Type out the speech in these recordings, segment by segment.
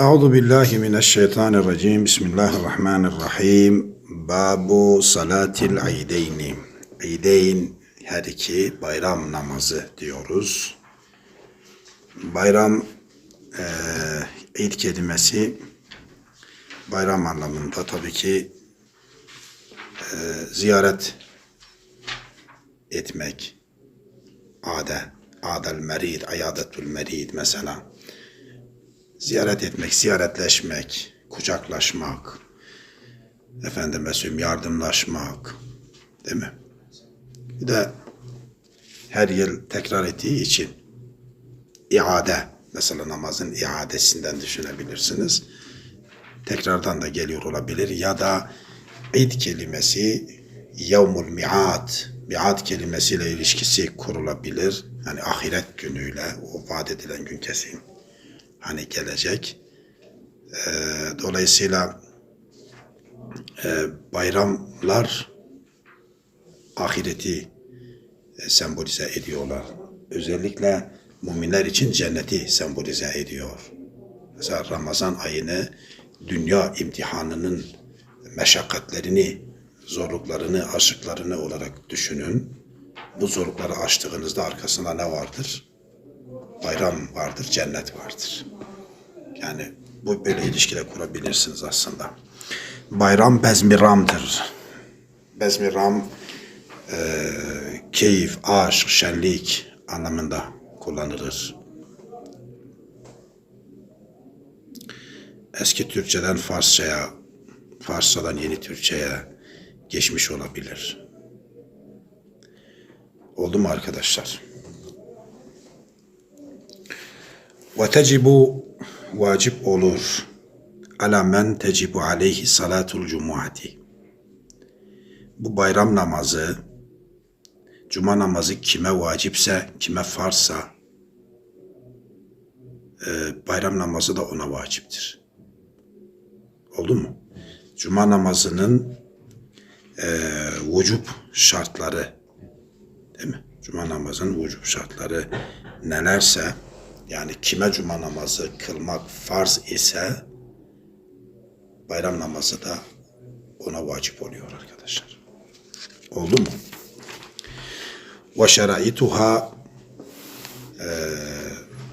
Euzu billahi mineşşeytanirracim. Bismillahirrahmanirrahim. Babu salatil ideyni. İdeyn her iki bayram namazı diyoruz. Bayram eee id kelimesi bayram anlamında tabii ki eee, ziyaret etmek. Ade, adel merid, ayadetül merid mesela ziyaret etmek, ziyaretleşmek, kucaklaşmak, efendime söyleyeyim yardımlaşmak, değil mi? Bir de her yıl tekrar ettiği için iade, mesela namazın iadesinden düşünebilirsiniz. Tekrardan da geliyor olabilir ya da id kelimesi yevmul mi'at, mi'at kelimesiyle ilişkisi kurulabilir. Yani ahiret günüyle o vaat edilen gün kesin hani gelecek. Ee, dolayısıyla e, bayramlar ahireti e, sembolize ediyorlar. Özellikle müminler için cenneti sembolize ediyor. Mesela Ramazan ayını dünya imtihanının meşakkatlerini, zorluklarını, aşıklarını olarak düşünün. Bu zorlukları aştığınızda arkasında ne vardır? Bayram vardır, cennet vardır. Yani bu böyle ilişkiler kurabilirsiniz aslında. Bayram bezmiramdır. Bezmiram e, keyif, aşk, şenlik anlamında kullanılır. Eski Türkçeden Farsçaya, Farsçadan yeni Türkçeye geçmiş olabilir. Oldu mu arkadaşlar? Ve tecibu vacip olur. Ala men tecibu aleyhi salatul cumuati. Bu bayram namazı, cuma namazı kime vacipse, kime farsa, e, bayram namazı da ona vaciptir. Oldu mu? Cuma namazının e, vücub şartları, değil mi? Cuma namazının vücub şartları nelerse, yani kime cuma namazı kılmak farz ise bayram namazı da ona vacip oluyor arkadaşlar. Oldu mu? Ve şeraituha e,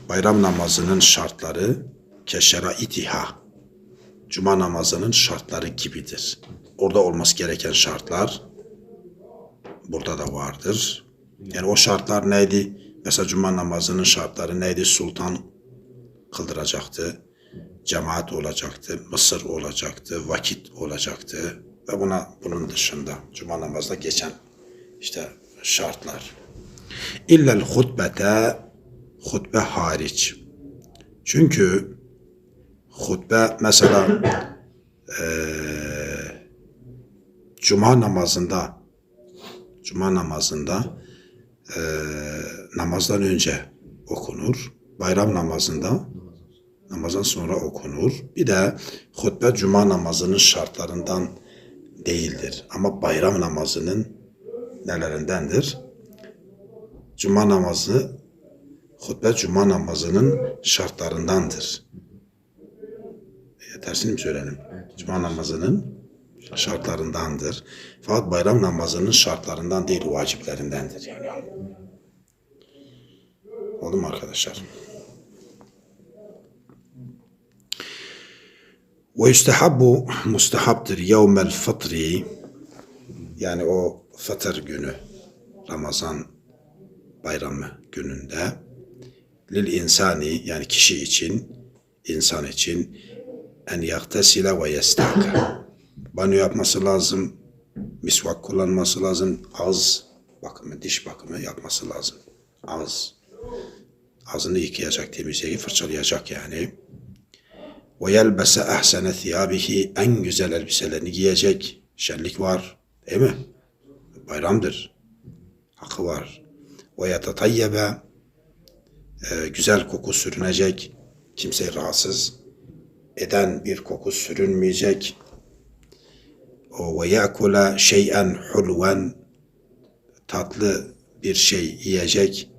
bayram namazının şartları keşeraitiha cuma namazının şartları gibidir. Orada olması gereken şartlar burada da vardır. Yani o şartlar neydi? Mesela cuma namazının şartları neydi? Sultan kıldıracaktı. Cemaat olacaktı. Mısır olacaktı. Vakit olacaktı. Ve buna bunun dışında cuma namazda geçen işte şartlar. İllel hutbete hutbe hariç. Çünkü hutbe mesela eee cuma namazında cuma namazında e, namazdan önce okunur. Bayram namazında namazdan sonra okunur. Bir de hutbe cuma namazının şartlarından değildir. Ama bayram namazının nelerindendir? Cuma namazı hutbe cuma namazının şartlarındandır. E, tersini mi söyledim? Cuma namazının şartlarındandır. Fakat bayram namazının şartlarından değil, vaciplerindendir yani. Mu arkadaşlar? Ve yüstehabbu mustahaptır yevmel fıtri yani o fıtır günü Ramazan bayramı gününde lil insani yani kişi için insan için en yaktesile ve yestaka banyo yapması lazım, misvak kullanması lazım, ağız bakımı, diş bakımı yapması lazım. Ağız. Ağzını yıkayacak, temizleyecek, fırçalayacak yani. Ve yelbese ahsene thiyabihi en güzel elbiselerini giyecek. Şenlik var. Değil mi? Bayramdır. Hakkı var. Ve yetetayyebe güzel koku sürünecek. Kimseyi rahatsız eden bir koku sürünmeyecek ve yakula şey'en hulven tatlı bir şey yiyecek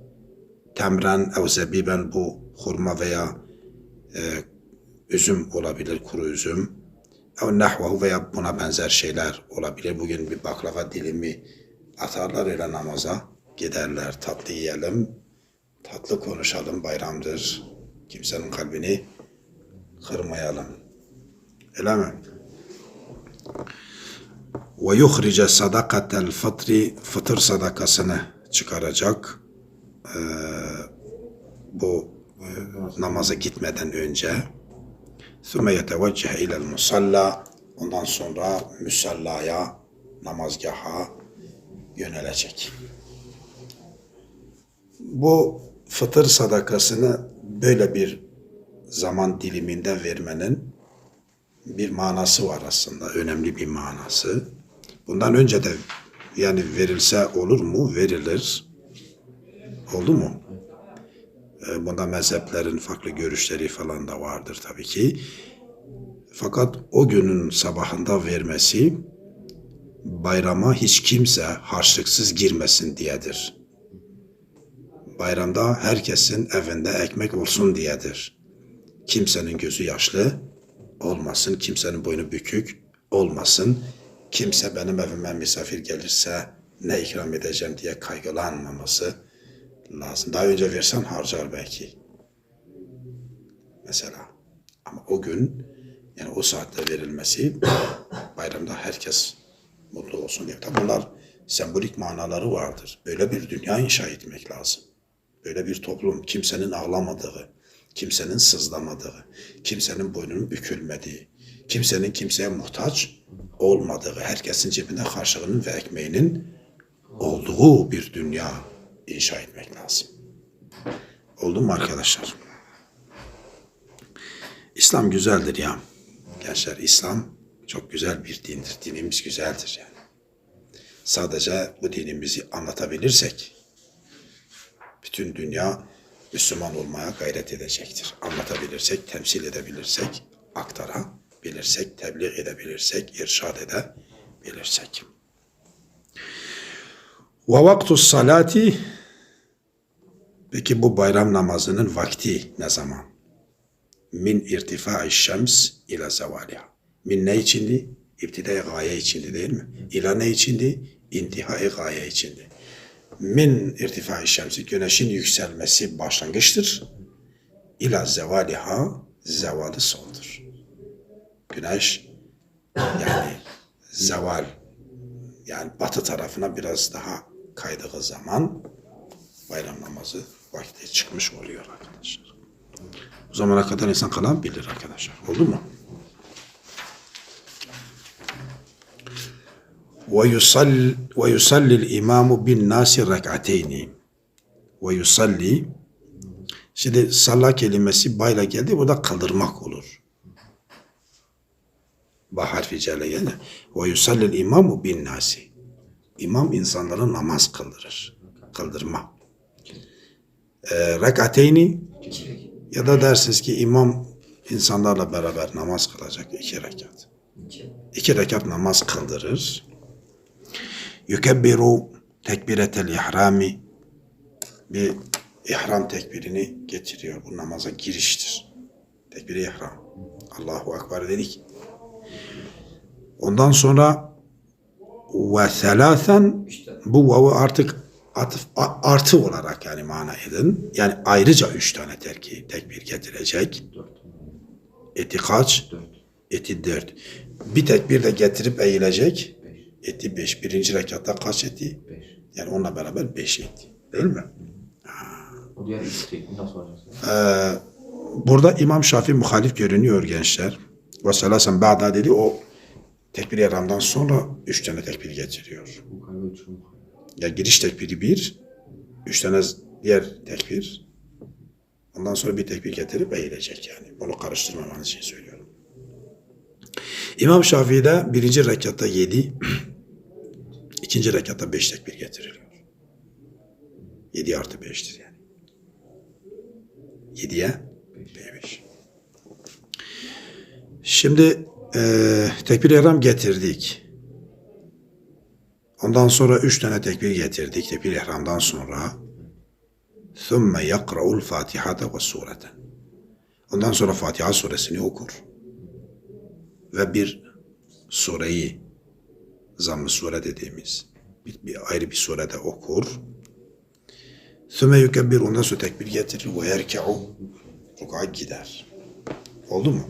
temren ev zebiben bu hurma veya e, üzüm olabilir, kuru üzüm. Ev nahvahu veya buna benzer şeyler olabilir. Bugün bir baklava dilimi atarlar öyle namaza. Giderler tatlı yiyelim, tatlı konuşalım bayramdır. Kimsenin kalbini kırmayalım. Öyle mi? Ve yuhrice sadakatel fıtri fıtır sadakasını çıkaracak. Ee, bu e, namaza gitmeden önce ثُمَّ يَتَوَجَّهَ اِلَى الْمُسَلَّى Ondan sonra müsallaya, namazgaha yönelecek. Bu fıtır sadakasını böyle bir zaman diliminde vermenin bir manası var aslında. Önemli bir manası. Bundan önce de yani verilse olur mu? Verilir. Oldu mu? E, Bunda mezheplerin farklı görüşleri falan da vardır tabii ki. Fakat o günün sabahında vermesi bayrama hiç kimse harçlıksız girmesin diyedir. Bayramda herkesin evinde ekmek olsun diyedir. Kimsenin gözü yaşlı olmasın, kimsenin boynu bükük olmasın. Kimse benim evime misafir gelirse ne ikram edeceğim diye kaygılanmaması lazım. Daha önce versen harcar belki. Mesela. Ama o gün yani o saatte verilmesi bayramda herkes mutlu olsun diye. Tabi bunlar sembolik manaları vardır. Böyle bir dünya inşa etmek lazım. Böyle bir toplum kimsenin ağlamadığı, kimsenin sızlamadığı, kimsenin boynunun bükülmediği, kimsenin kimseye muhtaç olmadığı, herkesin cebinde karşılığının ve ekmeğinin olduğu bir dünya inşa etmek lazım. Oldu mu arkadaşlar? İslam güzeldir ya. Gençler İslam çok güzel bir dindir. Dinimiz güzeldir yani. Sadece bu dinimizi anlatabilirsek bütün dünya Müslüman olmaya gayret edecektir. Anlatabilirsek, temsil edebilirsek, aktarabilirsek, tebliğ edebilirsek, irşad edebilirsek. Ve vaktu salati Peki bu bayram namazının vakti ne zaman? Min irtifai şems ila zevaliha. Min ne içindi? İbtidai gaye içindi değil mi? İla ne içindi? İntihai gaye içindi. Min irtifai şemsi güneşin yükselmesi başlangıçtır. İla zevaliha zevalı sondur. Güneş yani zeval yani batı tarafına biraz daha kaydığı zaman bayram namazı vakte çıkmış oluyor arkadaşlar. O zamana kadar insan kalan bilir arkadaşlar. Oldu mu? Ve yusalli imamu bin nasi rak'ateyni. Ve yusalli Şimdi salla kelimesi bayla geldi. Bu da kaldırmak olur. Ba harfi celle geldi. Ve yusallil imamu bin nasi. İmam insanlara namaz kıldırır. Kıldırma. Ee, rekateyni ya da dersiniz ki imam insanlarla beraber namaz kılacak iki rekat. İki rekat namaz kıldırır. Yukebbiru tekbiretel ihrami bir ihram tekbirini getiriyor. Bu namaza giriştir. Tekbiri ihram. Allahu Ekber dedik. Ondan sonra ve selasen bu vavu artık atıf, artı olarak yani mana edin. Yani ayrıca üç tane terki, tekbir getirecek. Eti kaç? Eti dört. Bir tekbir de getirip eğilecek. Eti beş. Birinci rekatta kaç eti? Yani onunla beraber beş eti. Değil mi? O diğer üç tekniği nasıl olacak? Ee, burada İmam Şafii muhalif görünüyor gençler. Ve selasen ba'da dedi o tekbir ihramdan sonra üç tane tekbir getiriyor. Bu kaybı uçurum. Ya giriş tekbiri bir, üç tane diğer tekbir. Ondan sonra bir tekbir getirip eğilecek yani. Bunu karıştırmamanız için söylüyorum. İmam Şafii'de birinci rekatta yedi, ikinci rekatta beş tekbir getiriliyor. Yedi artı beştir yani. Yediye beş. Şimdi eee tekbir ihram getirdik. Ondan sonra üç tane tekbir getirdik tekbir ihramdan sonra. ثُمَّ يَقْرَأُ الْفَاتِحَةَ وَالسُّورَةَ Ondan sonra Fatiha suresini okur. Ve bir sureyi zamm-ı sure dediğimiz bir, bir ayrı bir surede okur. Süme yükebbir ondan sonra tekbir getirir ve yerke'u ruku'a gider. Oldu mu?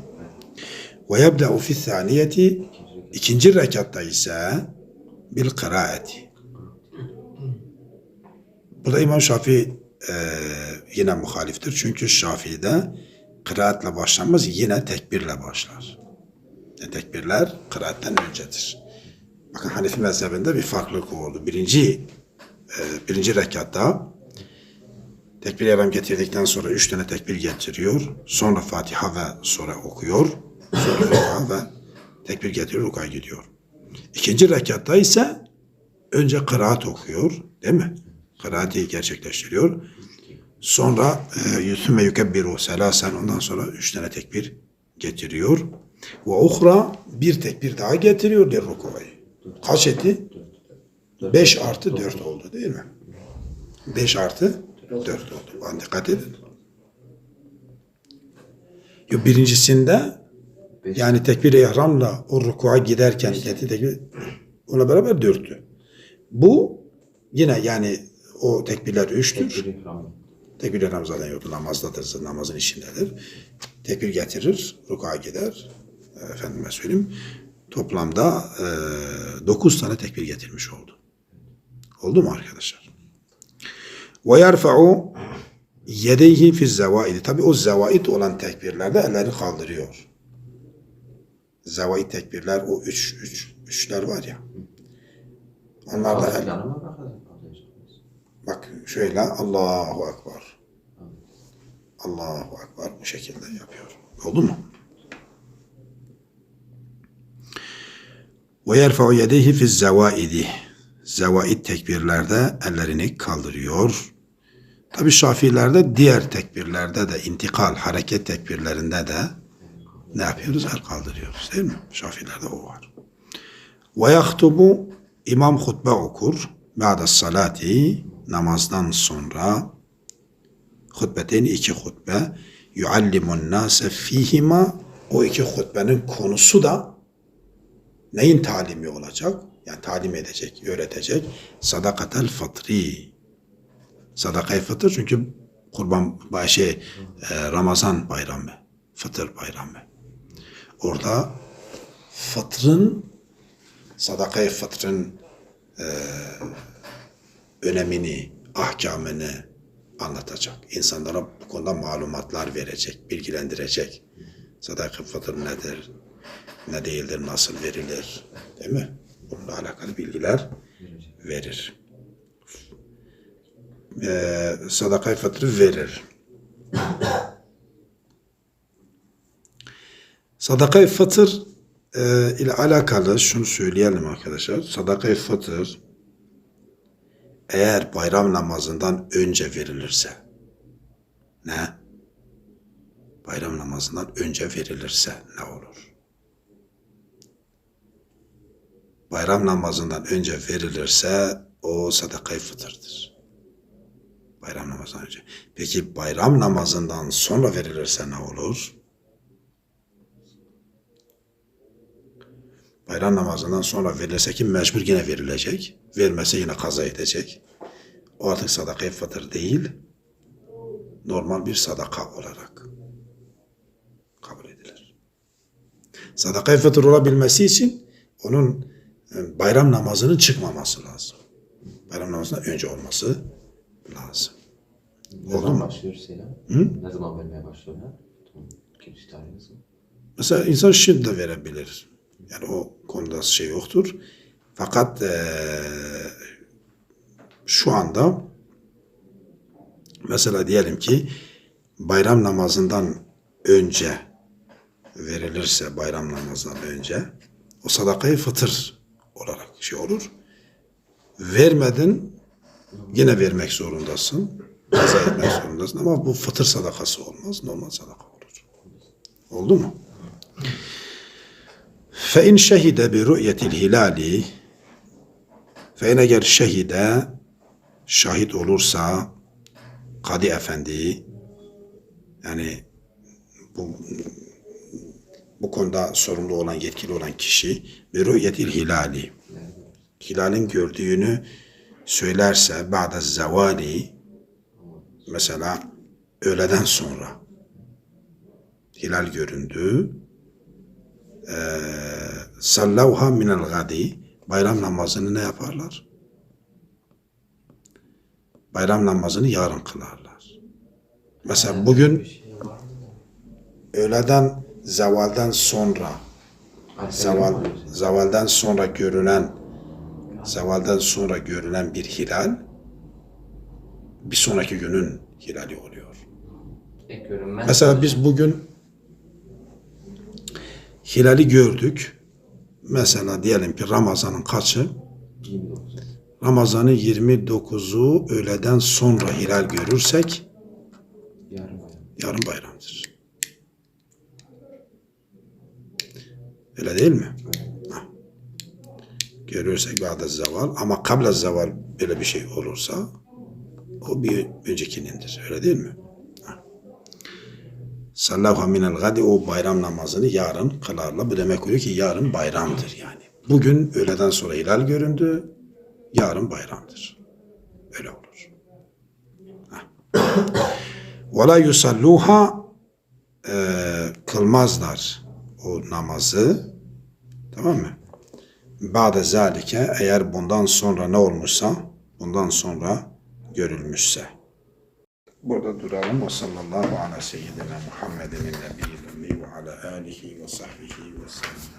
Ve yebde'u fi saniyeti ikinci rekatta ise bil kıraati. Burada İmam Şafii e, yine muhaliftir. Çünkü Şafii'de kıraatle başlanmaz yine tekbirle başlar. E, tekbirler kıraatten öncedir. Bakın Hanefi mezhebinde bir farklılık oldu. Birinci e, birinci rekatta tekbir ihram getirdikten sonra üç tane tekbir getiriyor. Sonra Fatiha ve sonra okuyor. Sonra ve tekbir getiriyor, ruka gidiyor. İkinci rekatta ise önce kıraat okuyor. Değil mi? Kıraati gerçekleştiriyor. Sonra e, yüzüme yukebbiru selasen ondan sonra üç tane tekbir getiriyor. Ve uhra bir tekbir daha getiriyor der rukuvayı. Kaç etti? 5 artı 4 oldu değil mi? 5 artı 4 oldu. Bana dikkat edin. Birincisinde yani tekbir-i ihramla o rukuğa giderken tekbir ona beraber 4'tü. Bu yine yani o tekbirler 3'tür. Tekbir ihram. Tekbir ihram zaten yoktu. Namazdadır. Namazın içindedir. Tekbir getirir. Rukuğa gider. Efendime söyleyeyim. Toplamda e, 9 tane tekbir getirmiş oldu. Oldu mu arkadaşlar? Ve yerfa'u yedeyhi fi zevaidi. Tabi o zevaid olan tekbirlerde elleri kaldırıyor. Zevaid tekbirler o üç, üç, üçler var ya. Onlar da el. Bak şöyle Allahu Ekber. Allahu Ekber bu şekilde yapıyor. Oldu mu? Ve yerfa'u yedeyhi fi zevaidi. Zevaid tekbirlerde ellerini kaldırıyor. Tabi Şafilerde diğer tekbirlerde de intikal, hareket tekbirlerinde de ne yapıyoruz? El kaldırıyoruz değil mi? Şafilerde o var. Ve yahtubu imam hutbe okur. Ba'da salati namazdan sonra hutbeten iki hutbe yuallimun nase fihima o iki hutbenin konusu da neyin talimi olacak? Yani talim edecek, öğretecek. Sadakatel fıtri. Sadakayı fıtır çünkü kurban şey, e, Ramazan bayramı. Fıtır bayramı. Orada fıtrın sadakayı fıtrın e, önemini, ahkamını anlatacak. İnsanlara bu konuda malumatlar verecek, bilgilendirecek. Sadaka fıtır nedir, ne değildir, nasıl verilir, değil mi? Bununla alakalı bilgiler verir. Ee, sadaka fıtrı verir. Sadaka fıtır e, ile alakalı şunu söyleyelim arkadaşlar. Sadaka fıtır eğer bayram namazından önce verilirse ne? Bayram namazından önce verilirse ne olur? Bayram namazından önce verilirse o sadaka fıtırdır. Bayram namazından önce. Peki bayram namazından sonra verilirse ne olur? Bayram namazından sonra verilirse ki mecbur yine verilecek. Vermese yine kaza edecek. O artık sadaka fıtır değil. Normal bir sadaka olarak kabul edilir. Sadaka fıtır olabilmesi için onun e, bayram namazının çıkmaması lazım. Bayram namazından önce olması lazım. Ne zaman başlıyor selam? Ne zaman vermeye başlıyorlar? Giriş tarihi nasıl? Mesela insan şimdi de verebilir. Yani o konuda şey yoktur. Fakat eee, şu anda mesela diyelim ki bayram namazından önce verilirse bayram namazından önce o sadakayı fıtır olarak şey olur. Vermedin yine vermek zorundasın. Kaza etmek zorundasın ama bu fıtır sadakası olmaz. Normal sadaka olur. Oldu mu? Fe in şehide bi ru'yetil hilali fe in eğer şehide şahit olursa Kadi Efendi yani bu bu konuda sorumlu olan, yetkili olan kişi bir rü'yetil hilali. Hilalin gördüğünü söylerse ba'da zavali mesela öğleden sonra hilal göründü Sallavha minel gadi bayram namazını ne yaparlar? Bayram namazını yarın kılarlar. Mesela bugün öğleden zevalden sonra zeval, zevalden sonra görünen zevalden sonra görünen bir hilal bir sonraki günün hilali oluyor. Mesela biz bugün hilali gördük. Mesela diyelim ki Ramazan'ın kaçı? 29. Ramazan'ın 29'u öğleden sonra hilal görürsek Yarın bayram. yarın bayramdır. Öyle değil mi? Ha. Görürsek ba'da zeval ama kabla zeval böyle bir şey olursa o bir öncekinindir. Öyle değil mi? Sallahu minel gadi o bayram namazını yarın kılarlar. Bu demek oluyor ki yarın bayramdır yani. Bugün öğleden sonra hilal göründü. Yarın bayramdır. Öyle olur. Ve la yusalluha e, kılmazlar o namazı. Tamam mı? Ba'de zalike eğer bundan sonra ne olmuşsa bundan sonra görülmüşse. Burada duralım. Ve sallallahu ala seyyidina Muhammedin nebiyyil ve ala alihi ve sahbihi ve sellem.